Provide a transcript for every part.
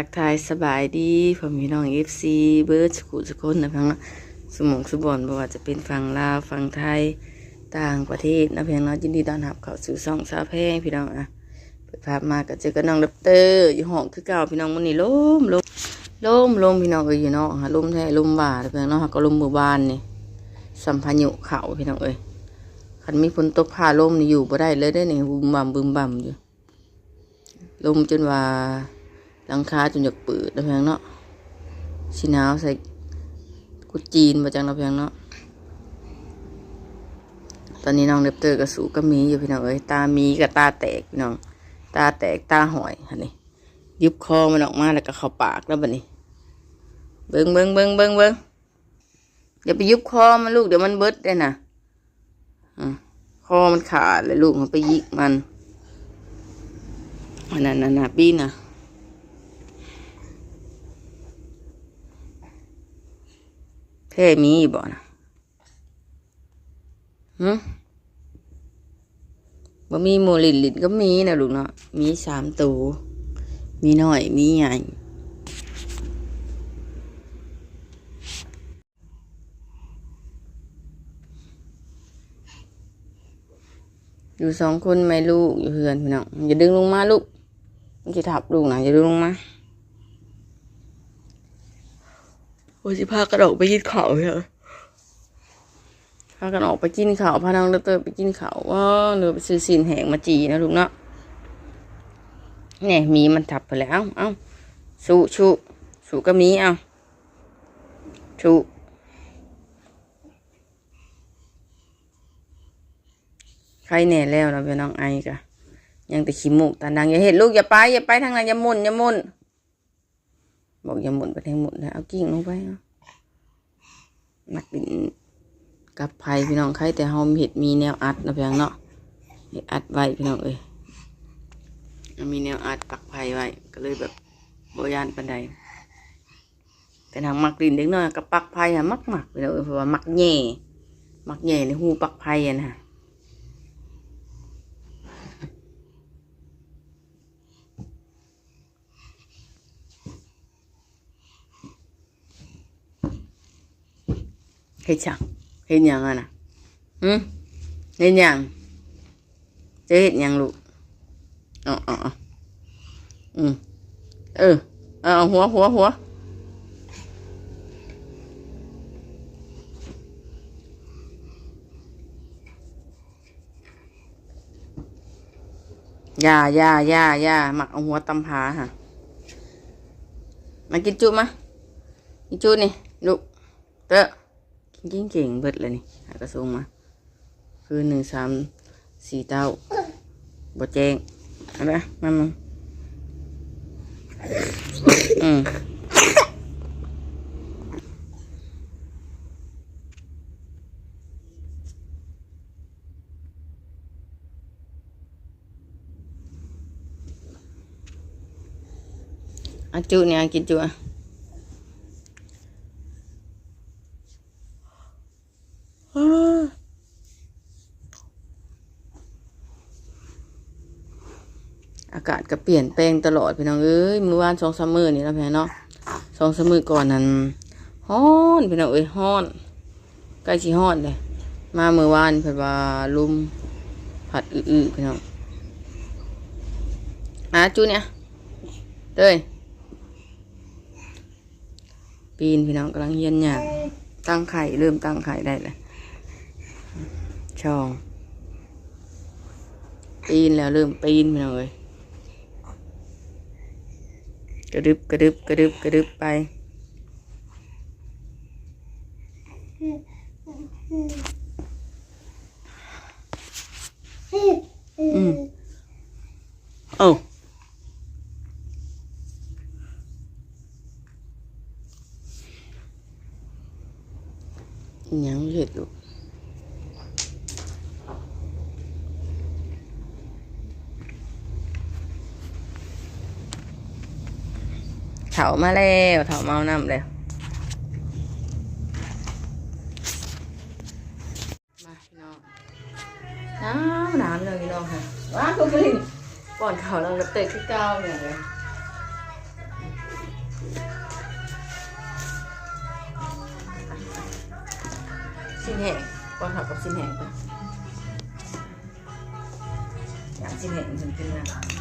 ทักทายสบายดีผมพี่น้องเอฟซีเบิร์ดสกุลสกุลนะเพียงเนาะสมองสบอนบ่ว่าจะเป็นฝั่งลาวฝั่งไทยต่างประเทศนะเพียงเนาะยินดีต้อนรับเข้าสู่ช่องสาแพงพี่น้องอะเปิดภาพมาก็เจอกับน้องดับเตอร์อยู่ห้องคือเก่าพี่น้องมันนี่ลมลมลมลมพี่น้องเอ้ยอยู่นาะฮะลมแท้ลมบ่าเพียงเนาะก็ลมมู่บ้านนี่สัมพายุเขาพี่น้องเอ้ยคันมีฝนตกผ่าลมนี่อยู่บ่ได้เลยได้อนี่บึมบ่ำบึมบ่ำอยู่ลมจนว่า หลังคาจนอยากเปิดแล้วเพียงเนาะสีหนาวใส่กุจีนมาจังเราะเพียงเนาะตอนนี้น้องเดบเตอร์กับสูก็มีอยู่พี่น้องเอ้ยตามีกับตาแตกพี่น้องตาแตกตาหอยฮะนี่ยุบคอมันออกมาแล้วก็เข้าปากแล้วบัดนี้ เบิ้งเบิ้งเบิ้งเบิ้งเบิ้งอย่าไปยุบคอมันลูกเดี๋ยวมันเบิดได้นะอะคอมันขาดเลยลูกมันไปยิกมันอันนั้นน่ะปีน่ะ แค่มีบ่นะฮึบ่มีโมลินลินก็มีนะลูกเนาะ มีสามตัว มีหน้อย มีใหญ่อยู่สองคนไม่ลูกอยู่เฮือนพี่น้องอย่าดึงลงมาลูกมันจะทับลูกนะอย่าดึงลงมา โอ้ยสิพากันออกไปกินข้าวเหรอพากันออกไปกินข้าวพาน้องเตอร์ไปกินข้าวว่าหรือไปซื้อสินแหงมาจีนะลูกเนาะเนี่ยมีมันทับไปแล้ว เอ้าสูชูสูก็มีเอ้าชูใครแน่แล้วนะพี่น้องไอกะยังแต่ขี้มูกตาดังอย่าเห็นลูกอย่าไปอย่าไปทางนั้นอย่ามุนอย่ามุน บอกอย่าหมุนไปทางหมุนนะเอากิ่งลงไปเอานักบินกับไผ่พี่น้องใครแต่เฮาเห็ดมีแนวอัดนะเพี่น้องเนาะเฮ็ดอัดไว้พี่น้องเอ้ยมีแนวอัดปักไผ่ไว้ก็เลยแบบโบยานปันใดแต่ทางมักดินเด็กน้อยกับปักไผ่อะมักมักพี่น้องเอ้ยเพราะว่ามักแย่มักแย่ในหูปักไผ่อะนะ ฮ็ดจังเฮ็ดยังอะนะหืมเฮ็ดยังจะเฮ็ดยังลูกอาเอาเอาอืมเออเอาหัวหัวหัวย่าย่าย่าย่าหมักเอาหัวตำผาฮะมากินจุมากินจุนี่ลูกเตอะ เก่งเก่งๆเบิดเลยนี่หากระทรงมา คือหนึ่งสามสี่เต้าบดแจงเอะไรมามาอืมอาจุเนี่ยกินจุอะ อากาศก็เปลี่ยนแปลงตลอดพี่น้องเอ้ยมื้อวานสองสามมื้อนี่แล้วพี่น้องเนาะสองสามมื้อก่อนนั้นฮ้อนพี่น้องเอ้ยฮ้อนใกล้สิฮ้อนเลยมามื้อวานเพิ่นว่าลมพัดอื้อๆพี่น้องอาจูเนี่ยเต้ยปีนพี่น้องกำลังเฮียนหยังตั้งไข่เริ่มตั้งไข่ได้เลย ช่องปีนแล้วเริ่มปีนพี่น้องเอ้ยกระดึบกระดึบกระดึบกระดึบไปอืมโอ้อิหยังเห็ดลูก ถามาแล้วเถาเมาน้ำแล้วมาพี่น้องน้ำนาวพี่น้องพี่น้องค่ะว้าคุณผู้ชมก่อนเขาเราเตะขึ้นเก้าเนี่ยเลยสินแหงก่อนเขากับสินแหงไปอยากสินแหงจริงๆนะ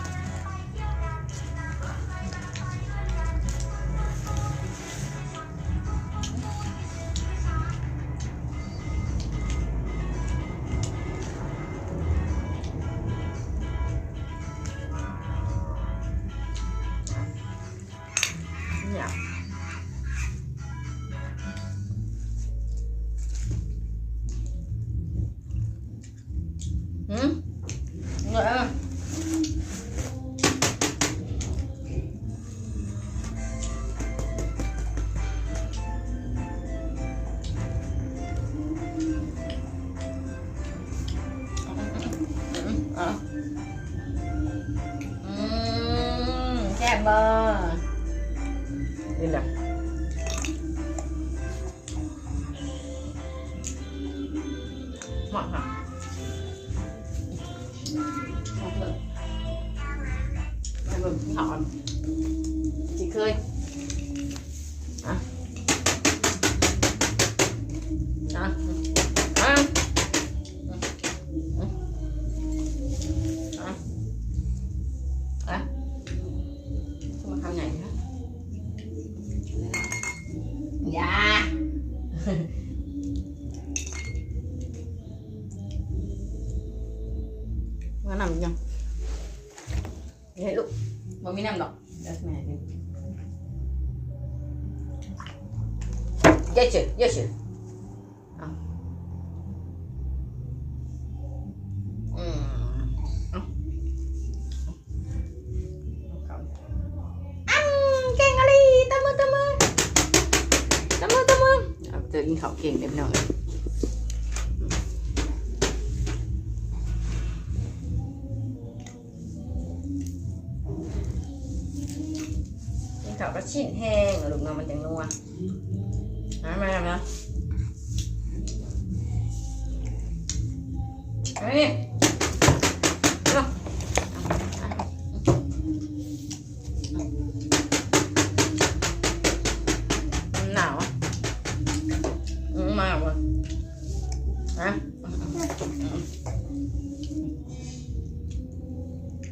แซ่บบ่นี่ำดอกเดี๋ยวแม่กิน เขาวก็ชิ้นแห้งลูกน้องมันจังนัวมามามาเฮ้ยนหนาวอะมาว่ะฮะ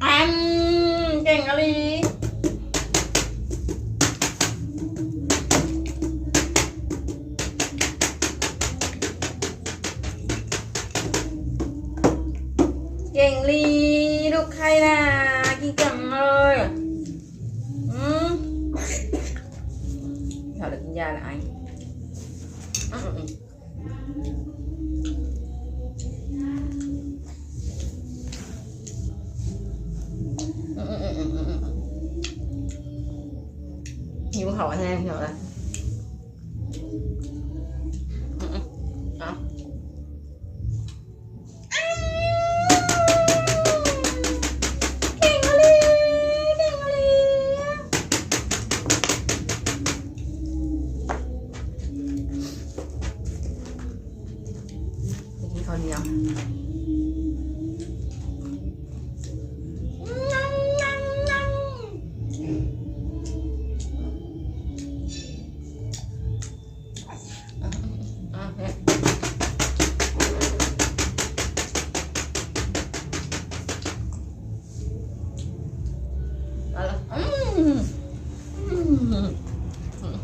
อืมเก่งอะไร หิวเขาแ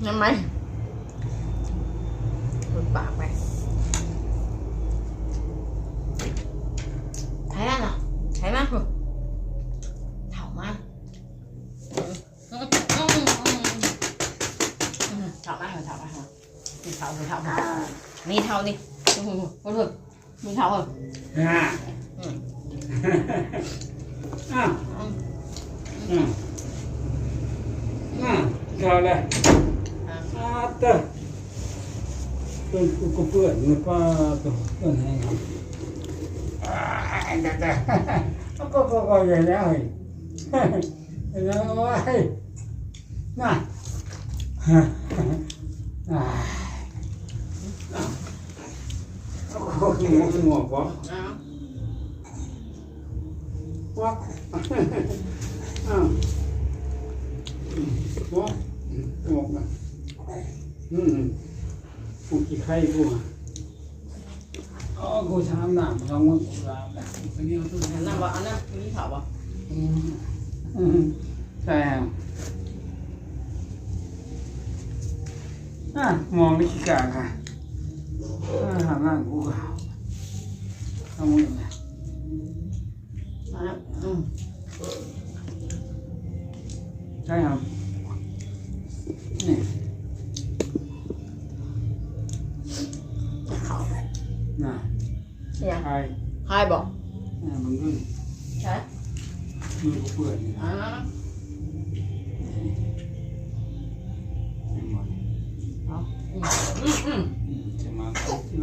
ทำไหมหลุดปากไปใช้แล้เหรอใช้มากคุณเถ่ามากอืมอืมอืมอืมอืมเถ่ามากเถ่ามากมีเถ่ามีเถ่ามีเถ่านี่โอ้โหโอ้โหมีเถ่าเหรออ่าอืมอ่าอืมอืมอ่าเข้าเลย อ่าเตอต้นกูก็เปื่อนนะป้าตัวเปื่อนให้ครับอ่าแต่แต่ก็ก็ก็ก็ อย่างนี้เลยอย่างนี้โอ้ยน่ะฮะอ่าอ่าโอ้โหขี้งกขี้งกวะอะวะอ้าวอืมวะอืมงกนะอืมกูขี้ไข่กูอะอ๋อกูถามน้ำสองคนกูถามน้ำคนนี้เอาตู้อันนั้นบ่อันนั้นมีเขาบ่อืมอืมใช่ครับอะมองไม่ขี้กากค่ะอ่าหางล่างกูขาวทำมือไงอั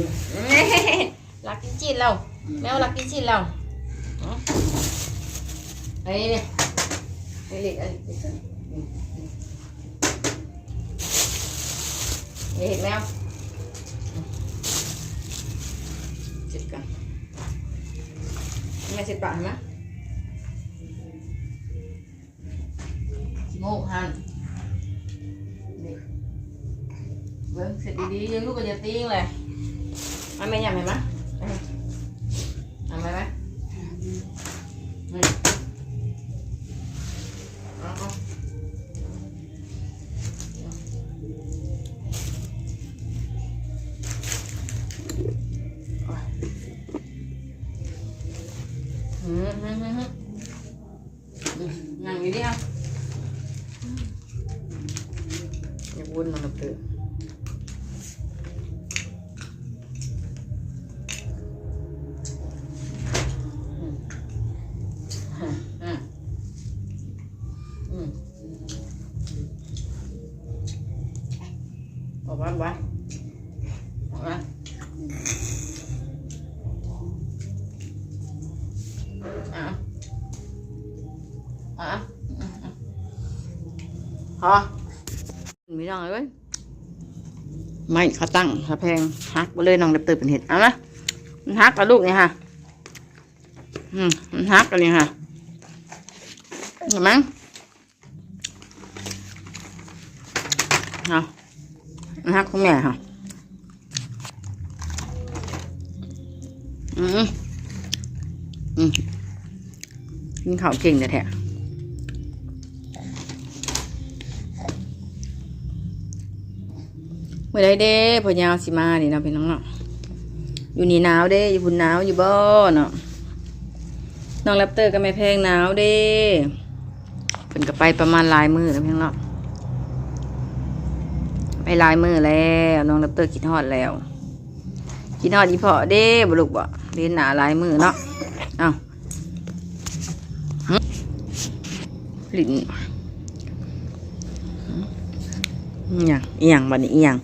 มันในกว่าให้เบิ่งอืมเอาโอ้อัยนนั้นเหรออันนั้น ก่อนอืมอันนี้อะกูก็หากระ อะอะอืมอืมพอมีน้องเลยไม่เขาตั้งเขาแพงฮักไปเลยน้องเด็บตื่นเป็นเห็ดเอามามันฮักกับลูกนี่ค่ะ อืมมันฮักกันนี่ค่ะเห็นไหมเอามันะฮะคุณแม่ค่ะ อืม อืมกินข้าวเก่งแต่แท้เมื่อไรเด้พอยาวสิมานี่เนาะพี่น้องเนาะอยู่นี่หนาวเด้ อยู่บุญหนาวอยู่บ่เนาะน้องแรปเตอร์ก็ไม่แพงหนาวเด้เป็นก็ไปประมาณลายมือแล้วเพียงเนาะไปลายมือแล้วน้องแรปเตอร์คิดฮอดแล้วคิดฮอดอีพอเด้บลุกบ่เรียนหนาลายมือเนาะ อ้าหลิ้นอหย่างอีหยังบัดนี้อีหยัง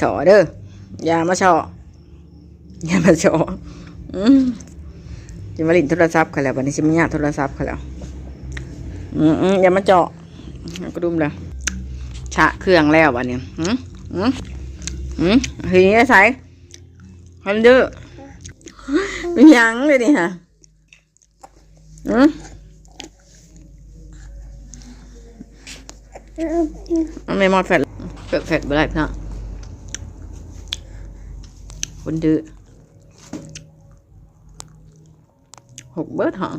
สอเด้ออย่ามาชออย่ามาชออืมจะมาลินโทรศัพท์เขาแล้ววันนี้จะมาหยาโทรศัพท์เขาแล้วอืมอืมอย่ามาเจาะเอกระดุมเลยชะเครื่องแล้ววันนี้อืมอืมอืมทีนี้ใส่ฮันเดอร์ยังเลยนี่ฮะ อืมไม่มอดแฟดแฟดแฟดไปไรนะคนดื้อหกเบิร์ดหอ